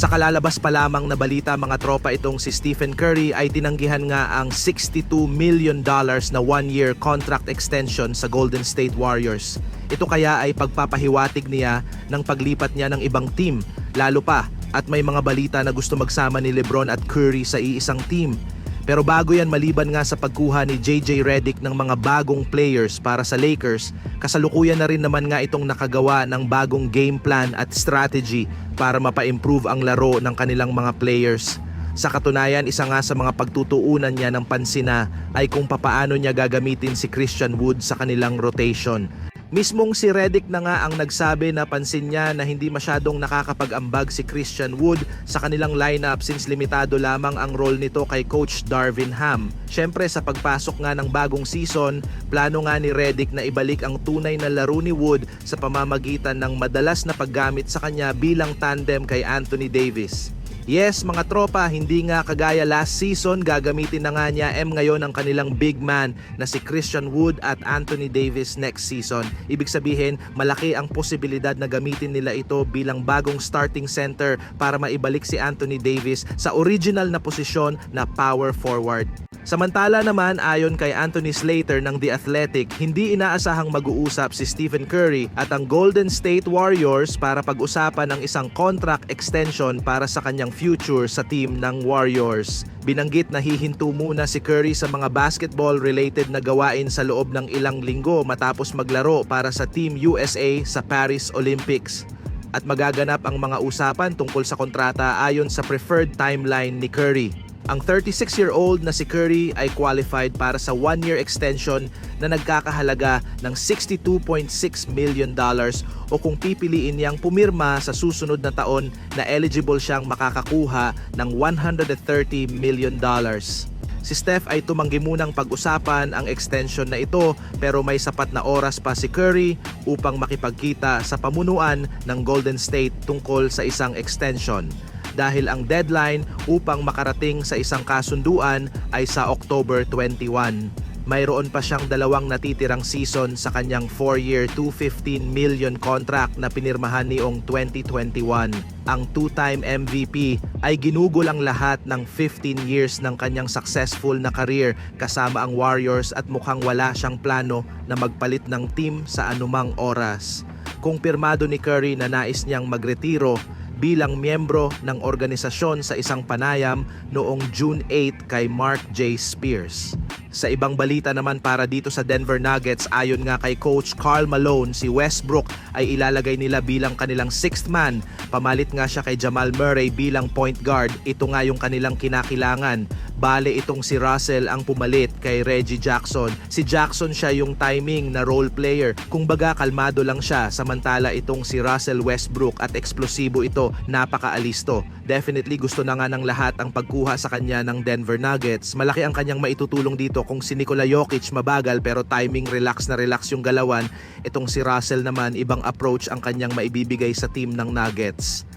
Sa kalalabas pa lamang na balita mga tropa itong si Stephen Curry ay tinanggihan nga ang 62 million dollars na one-year contract extension sa Golden State Warriors. Ito kaya ay pagpapahiwatig niya ng paglipat niya ng ibang team, lalo pa at may mga balita na gusto magsama ni Lebron at Curry sa iisang team. Pero bago yan maliban nga sa pagkuha ni JJ Redick ng mga bagong players para sa Lakers, kasalukuyan na rin naman nga itong nakagawa ng bagong game plan at strategy para mapa-improve ang laro ng kanilang mga players. Sa katunayan, isa nga sa mga pagtutuunan niya ng pansina ay kung papaano niya gagamitin si Christian Wood sa kanilang rotation. Mismong si Redick na nga ang nagsabi na pansin niya na hindi masyadong nakakapag-ambag si Christian Wood sa kanilang lineup since limitado lamang ang role nito kay Coach Darvin Ham. Siyempre sa pagpasok nga ng bagong season, plano nga ni Redick na ibalik ang tunay na laro ni Wood sa pamamagitan ng madalas na paggamit sa kanya bilang tandem kay Anthony Davis. Yes, mga tropa, hindi nga kagaya last season, gagamitin na nga niya M ngayon ang kanilang big man na si Christian Wood at Anthony Davis next season. Ibig sabihin, malaki ang posibilidad na gamitin nila ito bilang bagong starting center para maibalik si Anthony Davis sa original na posisyon na power forward. Samantala naman ayon kay Anthony Slater ng The Athletic, hindi inaasahang mag-uusap si Stephen Curry at ang Golden State Warriors para pag-usapan ng isang contract extension para sa kanyang future sa team ng Warriors. Binanggit na hihinto muna si Curry sa mga basketball related na gawain sa loob ng ilang linggo matapos maglaro para sa Team USA sa Paris Olympics at magaganap ang mga usapan tungkol sa kontrata ayon sa preferred timeline ni Curry. Ang 36-year-old na si Curry ay qualified para sa one-year extension na nagkakahalaga ng 62.6 million dollars o kung pipiliin niyang pumirma sa susunod na taon na eligible siyang makakakuha ng 130 million dollars. Si Steph ay tumanggi munang pag-usapan ang extension na ito pero may sapat na oras pa si Curry upang makipagkita sa pamunuan ng Golden State tungkol sa isang extension dahil ang deadline upang makarating sa isang kasunduan ay sa October 21. Mayroon pa siyang dalawang natitirang season sa kanyang 4-year 215 million contract na pinirmahan niong 2021. Ang two-time MVP ay ginugol ang lahat ng 15 years ng kanyang successful na career kasama ang Warriors at mukhang wala siyang plano na magpalit ng team sa anumang oras. Kung pirmado ni Curry na nais niyang magretiro, bilang miyembro ng organisasyon sa isang panayam noong June 8 kay Mark J. Spears. Sa ibang balita naman para dito sa Denver Nuggets, ayon nga kay Coach Carl Malone, si Westbrook ay ilalagay nila bilang kanilang sixth man. Pamalit nga siya kay Jamal Murray bilang point guard. Ito nga yung kanilang kinakilangan. Bale itong si Russell ang pumalit kay Reggie Jackson. Si Jackson siya yung timing na role player. Kung baga kalmado lang siya samantala itong si Russell Westbrook at eksplosibo ito, napakaalisto. Definitely gusto na nga ng lahat ang pagkuha sa kanya ng Denver Nuggets. Malaki ang kanyang maitutulong dito kung si Nikola Jokic mabagal pero timing relax na relax yung galawan. Itong si Russell naman ibang approach ang kanyang maibibigay sa team ng Nuggets.